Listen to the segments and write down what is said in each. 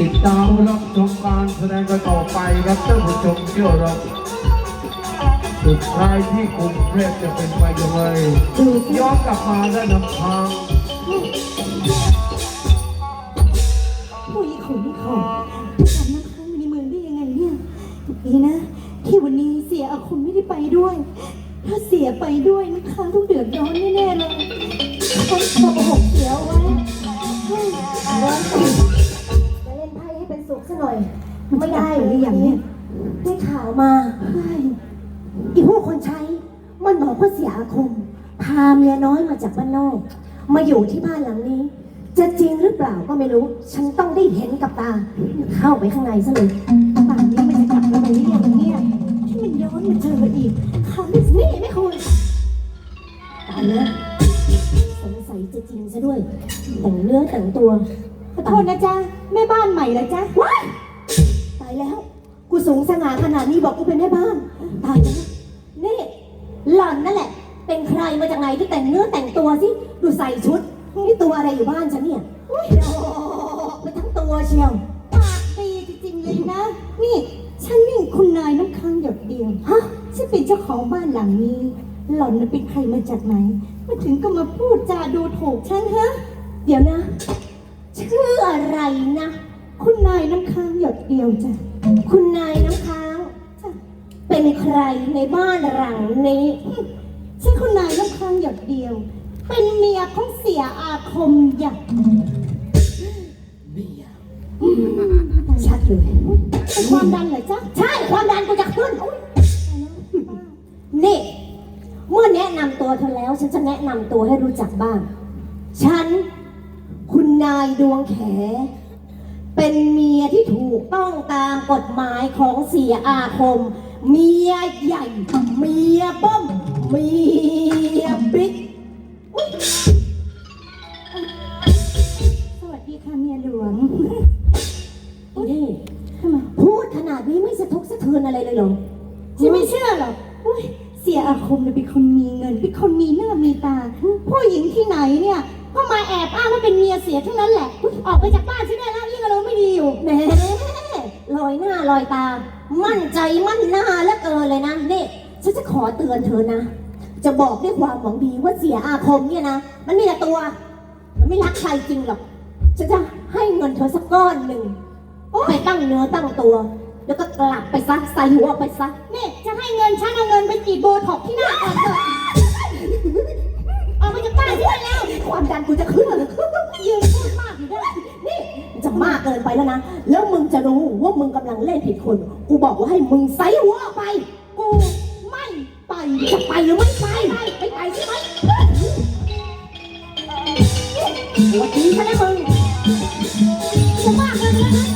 ติดตามรับชมการแสดงกันต่อไปครับท่านผู้ชมเชื่อเราสุดท้ายที่กรุงเทพจะเป็นไปยังไงดูสิย้อนกลับมาได้นำทางผู้หญิงคนนี้ของฉันมาค้างในเมืองได้ยังไงเนี่ยดีนะ ที่วันนี้เสียอาคมไม่ได้ไปด้วย ถ้าเสียไปด้วยน้ำค้างต้องเดือดร้อนแน่ๆเลย หรือยังเนี่ย ได้ข่าวมาใช่อีพวกคนใช้ มันบอกว่าเสียอาคม พาเมียน้อยมาจากบ้านนอก มาอยู่ที่บ้านหลังนี้ จะจริงหรือเปล่าก็ไม่รู้ ฉันต้องได้เห็นกับตา เข้าไปข้างในซะเลยป่านนี้มันจะกลับมาไหนได้ยังเนี่ยที่มันย้อนมาเจออีกคราวนี้นี่ไม่คุณตายแล้วสงสัยจะจริงซะด้วยแต่งเนื้อแต่งตัวขอโทษนะจ๊ะแม่บ้านใหม่ละจ๊ะว้ายตาย แล้ว กูสูงสง่าขนาดนี้บอกกูเป็นแม่บ้าน ตายแล้วนี่หล่อนนั่นแหละ เป็นใครมาจากไหนที่แต่งเนื้อแต่งตัวสิ ดูใส่ชุด นี่ตัวอะไรอยู่บ้านฉันเนี่ยอุ้ยดอกไปทั้งตัวเชียว ปากดีจริงๆเลยนะ นี่ฉันนี่คุณนายน้ำค้างหยดเดียว ฮะ ฉันเป็นเจ้าของบ้านหลังนี้ หล่อนน่ะเป็นใครมาจากไหน มาถึงก็มาพูดจาดูถูกฉันฮะ เดี๋ยวนะ ชื่ออะไรนะ คุณนายน้ำค้างหยดเดียวจ้ะ คุณนายน้ำค้างจ้ะเป็นใครในบ้านหลังนี้ฉันคุณนายน้ำค้างหยดเดียว เป็นเมียของเสียอาคมหยักชัดเลยเป็นความดันเหรอจ๊ะ ใช่ความดันกูจะขึ้นอุ๊ยนี่ เมื่อแนะนำตัวเธอแล้ว ฉันจะแนะนำตัวให้รู้จักบ้าง ฉัน คุณนายดวงแข เป็นเมียที่ถูกต้องตามกฎหมายของเสียอาคม เมียใหญ่ เมียบ้อม เมียบิ๊กอุ๊ยสวัสดีค่ะเมียหลวงอีนี่ทำไมพูดขนาดนี้ไม่สะทกสะเทือนอะไรเลยเหรอฉันไม่เชื่อหรอกอุ๊ยเสียอาคมเนี่ยเป็นคนมีเงิน เป็นคนมีหน้ามีตา ผู้หญิงที่ไหนเนี่ย ก็มาแอบอ้างว่าเป็นเมียเสียทั้งนั้นแหละอุ๊ยออกไปจากบ้านฉันได้แล้วยิ่ง อยู่แหมลอยหน้าลอยตา มั่นใจมั่นหน้าแล้วเกินเลยนะนี่ฉันจะขอเตือนเธอนะ จะบอกด้วยความหวังดีว่าเสียอาคมเนี่ยนะมันมีแต่ตัว มันไม่รักใครจริงหรอกฉันจะให้เงินเธอสักก้อนหนึ่งไปตั้งเนื้อตั้งตัว แล้วก็กลับไปซะใส่หัวออกไปซะนี่จะให้เงินฉันเอาเงินไปกีดโบท็อกที่หน้าก่อนเถอะออกไปจากบ้านฉันได้แล้ว ความดันกูจะขึ้นเลย มากเกินไปแล้วนะ แล้วมึงจะรู้ว่ามึงกำลังเล่นผิดคน กูบอกว่าให้มึงใส่หัวออกไป กูไม่ไปจะไปหรือไม่ไปไม่ไปใช่ไหมวันนี้ฉันและมึงจะมากเลยนะ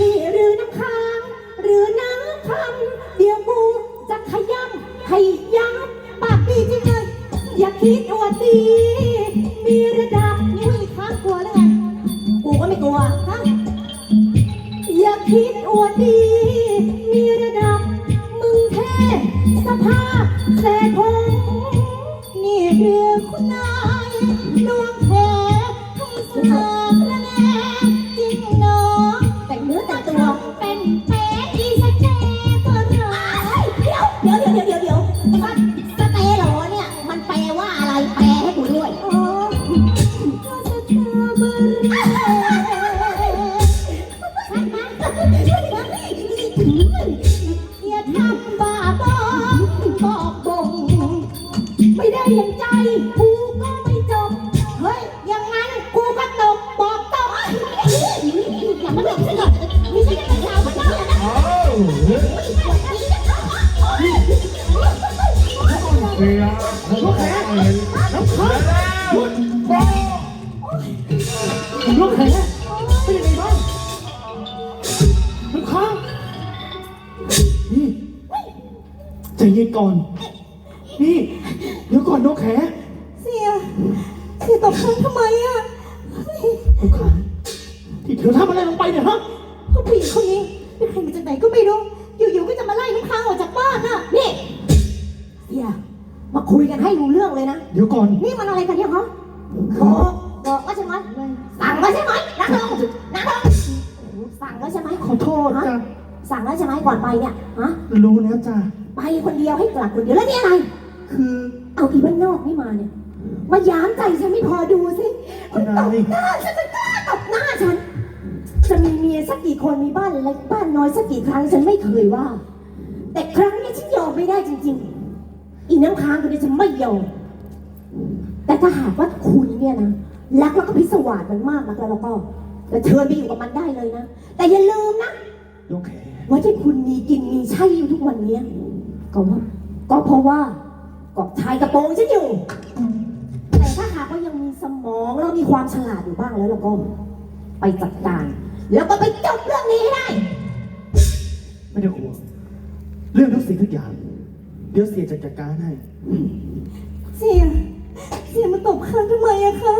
นี่หรือน้ำค้างหรือน้ำคำเดี๋ยวกูจะขย้ำให้ยับปากดีจริงเลยอย่าคิดอวดดี ใจเย็นก่อน นี่เดี๋ยวก่อนน้องแขเสียเสียตกฉันทำไมอะน้องขาที่เธอทำอะไรลงไปเนี่ยฮะก็ผู้หญิงคนนี้เป็นใครมาจากไหนก็ไม่รู้ อยู่ๆก็จะมาไล่น้ำค้างออกจากบ้านน่ะ นี่เฮียมาคุยกันให้รู้เรื่องเลยนะ เดี๋ยวก่อน นี่มันอะไรกันเนี่ยฮะบอกบอกว่าใช่ไหมสั่งมาใช่ไหมนั่งลงนั่งลงโทษฮะจ้ะสั่งแล้วใช่ไหมก่อนไปเนี่ยฮะรู้แล้วจ้ะ ไปคนเดียวให้กลับคนเดียวแล้วนี่อะไร คือเอาอีบ้านนอกนี่มาเนี่ย มายามใจฉันไม่พอดูสิคุณตนายบหน้าฉันจะกล้าตบหน้าฉัน จะมีเมียสักกี่คนมีบ้านเล็กบ้านน้อยสักกี่ครั้งฉันไม่เคยว่า แต่ครั้งนี้ฉันยอมไม่ได้จริง ๆ อีน้ำค้างคนนี้ฉันไม่ยอม แต่ถ้าหากว่าคุณเนี่ยนะรักแล้วก็พิศวาสมันมากนักแล้วเราก็จะเชิญไปอยู่กับมันได้เลยนะ แต่อย่าลืมนะดวงแขว่าที่คุณมีกินมีใช้อยู่ทุกวันเนี้ย ก็ว่าก็เพราะว่าเกาะชายกระโปรงฉันอยู่ แต่ถ้าหากว่ายังมีสมองแล้วมีความฉลาดอยู่บ้างแล้วเราก็ไปจัดการ แล้วก็ไปจบเรื่องนี้ให้ได้ ไม่ได้ห่วงเรื่องทุกสิ่งทุกอย่าง เดี๋ยวเสียจะจัดการให้ เสีย เสียมาตบค้างทำไมอะคะ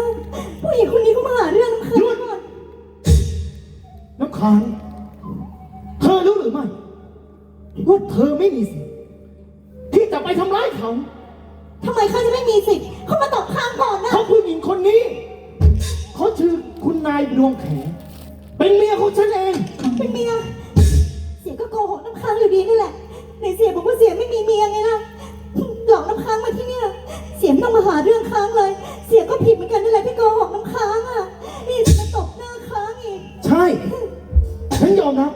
ผู้หญิงคนนี้เขามาหาเรื่องน้ำค้างก่อนน้ำค้าง เธอรู้หรือไม่ว่าเธอไม่มีสิทธิ์ ที่จะไปทำร้ายเขา ทำไมเขาจะไม่มีสิทธิ์เขามาตบค้างก่อนนะเพราะผู้หญิงคนนี้ เขาชื่อคุณนายดวงแขเป็นเมียของฉันเอง เป็นเมีย เสียก็โกหกน้ำค้างอยู่ดีนี่แหละไหนเสียบอกว่าเสียไม่มีเมียไงล่ะ หลอกน้ำค้างมาที่เนี่ย เสียไม่ต้องมาหาเรื่องค้างเลย เสียก็ผิดเหมือนกันนี่แหละที่โกหกน้ำค้างอะ นี่จะมาตบหน้าค้างอีก ใช่ ฉันยอมรับ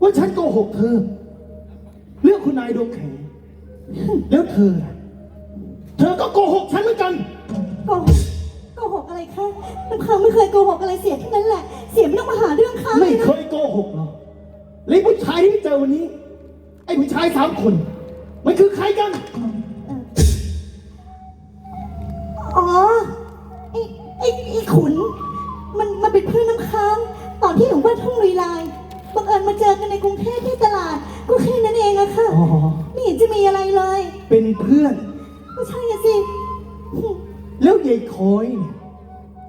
ว่าฉันโกหกเธอ ธอล่ะเธอก็โกหกฉันเหมือนกัน โกหกโกหกอะไรคะน้ำค้างไม่เคยโกหกอะไรเสียทั้งนั้นแหละ เสียไม่ต้องมาหาเรื่องค้างเลไม่ยเคนะยโกหกหรอกและผู้ชายที่เจอวันนี้ ไอ้ผู้ชายสามคน มันคือใครกัน เลยเป็นเพื่อน ก็ใช่อะสิแล้วยายคอยเนี่ย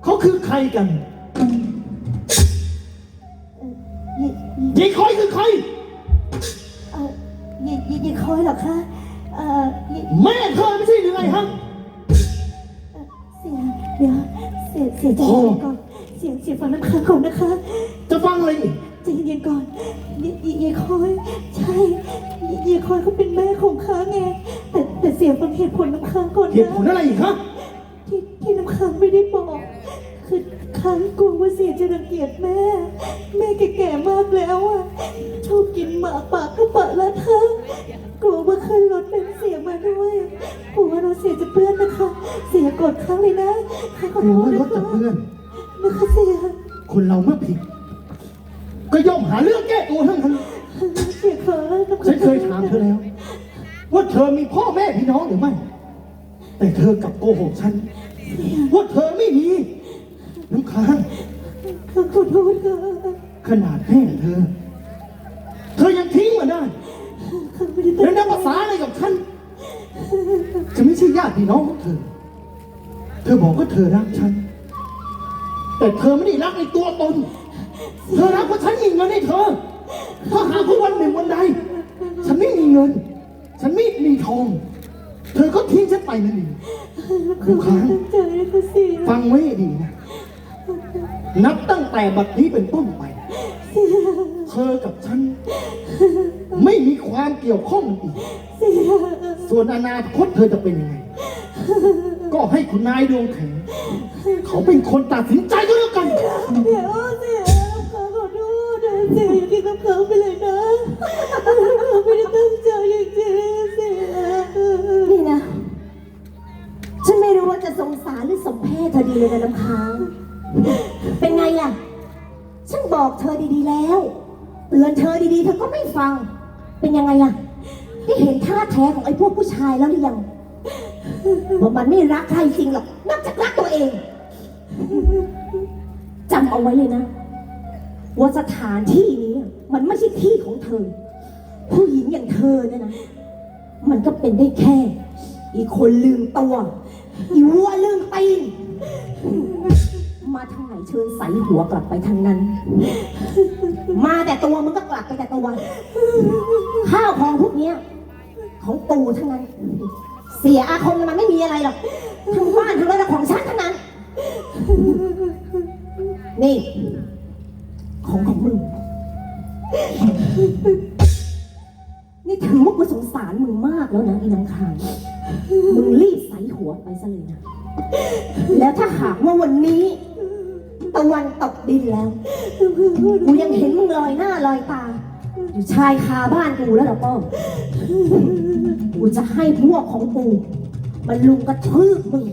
เขาคือใครกันเอ่อยายคอยคือใคร เอ่อเยเยเยคอยเหรอคะเอ่อเยแม่เธอไม่ใช่หรือไงฮะ เอ่อเสียเดี๋ยวเสียเสียใจเย็นก่อนเสียเสียฟังน้ำค้างก่อนนะคะจะฟังอะไรอีกใจเย็นๆก่อนเยเยเยคอย ใช่เยเยคอยเขาเป็นแม่ของค้างไงแต่แต่เสียฟังเหตุผลน้ำค้างก่อนเหตุผลนะอะไรอีกฮะที่ที่น้ำค้างไม่ได้บอก คือค้างกลัวว่าเสียจะรังเกียจแม่ แม่แก่ๆมากแล้วอะชอบกินหมากปากก็ปะแล้วเธอกลัวว่าขึ้นรถเป็นเสียมาด้วยกลัวว่าเราเสียจะเปื้อนนะคะ เสียกดค้างเลยนะค้างขอหรืโทอษว่านะรถคะกับเพื่อน นะคะเสียคนเราเมื่อผิด ก็ย่อมหาเรื่องแก้ตัวทั้งนั้น เสียเขินน้ำฉันเคยถามเธอแล้ว ว่าเธอมีพ่อแม่พี่น้องหรือไม่ แต่เธอกลับโกหกฉัน ว่าเธอไม่มีน้ำค้างขอโทษค่ะขนาดแม่เธอ เธอยังทิ้งมาได้ข้าไม่ได้ตั้แล้วงนับภาษาอะไรกับฉันจะไม่ใช่ญาติพี่น้องของเธอ เธอบอกว่าเธอรักฉัน แต่เธอไม่ได้รักในตัวตน เธอรักเพราะฉันมีเงินให้เธอ ถ้าหากว่าวันหนึ่งวันใดฉันไม่มีเงิน ฉันไม่มีทอง เธอก็ทิ้งฉันไปนั่นเองข้าไม่ได้ตั้งใจนะคะเสียฟังไว้ให้ดีนะ นับตั้งแต่บัดนี้เป็นต้นไป เธอกับฉัน ไม่มีความเกี่ยวข้องอีกเสียส่วนอนาคตเธอจะเป็นยังไง ก็ให้คุณนายดวงแข็งเขาเป็นคนตัดสินใจก็แล้วกัน เดี๋ยวเสียขอโทษนะเสียอย่าทิ้งน้ำเขาไปเลยนะเขาไม่ได้ตั้ง รู้ว่าจะสงสารหรือสมเพศเธอดีเลยนะน้ำค้าง เป็นไงล่ะ ฉันบอกเธอดีๆแล้ว เตือนเธอดีๆ เธอก็ไม่ฟัง เป็นยังไงล่ะ ได้เห็นท่าแท้ของไอ้พวกผู้ชายแล้วหรือยังว่ามันไม่รักใครจริงหรอก นอกจากรักตัวเอง จำเอาไว้เลยนะ ว่าสถานที่นี้ มันไม่ใช่ที่ของเธอ ผู้หญิงอย่างเธอเนี่ยนะ มันก็เป็นได้แค่ อีกคนลืมตัว อีวัวลืมตีน มาทางไหนเชิญใส่หัวกลับไปทางนั้น มาแต่ตัวมันก็กลับไปแต่ตัว ข้าวของพวกเนี้ย ของตูทั้งนั้น เสียอาคมมันไม่มีอะไรหรอกทั้งบ้านทั้งรถของฉันทั้งนั้น นี่ ของของมึง สงสารมึงมากแล้วนะอีนางคางมึงรีบใส่หัวไปซะเลยนะ แล้วถ้าหากว่าวันนี้ ตะวันตกดินแล้ว กูยังเห็นมึงลอยหน้าลอยตา อยู่ชายคาบ้านกูแล้วเหรอป้อมกูจะให้พวกของกู มันลุมกระทืบมึง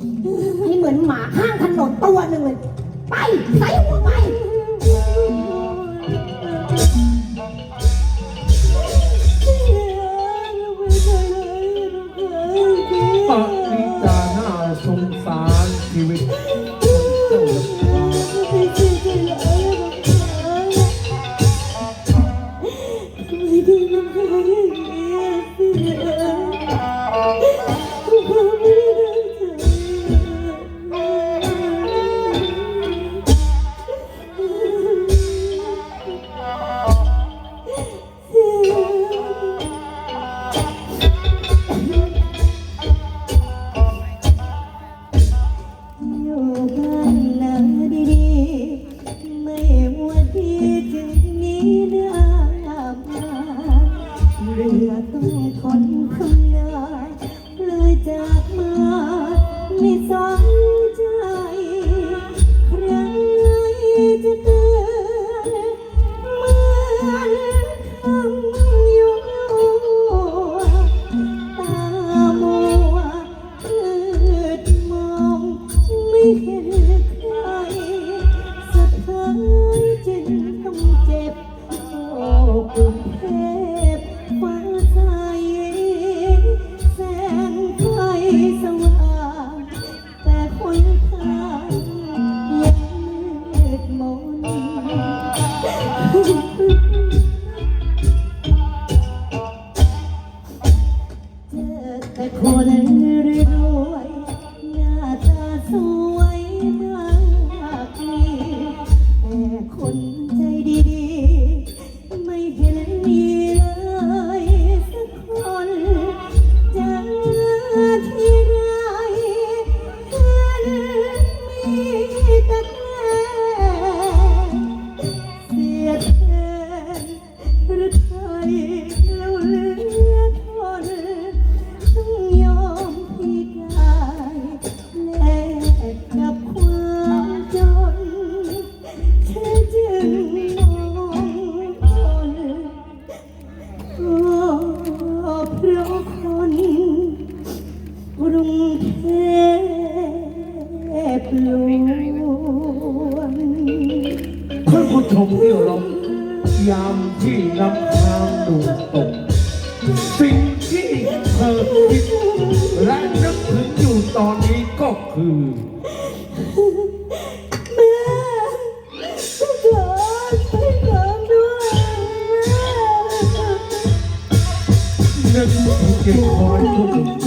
ให้เหมือนหมาข้างถนนตัวหนึ่งเลย ไปใส่หัว อแต่ ชมที่เรายามที่น้ำค้างดูตก สิ่งที่เธอคิดและนึกถึงอยู่ตอนนี้ก็คือ แม่ช่วยเกิดช่วยเกิดด้วยนึกถึงเจ็บคอยทุกข์หน้า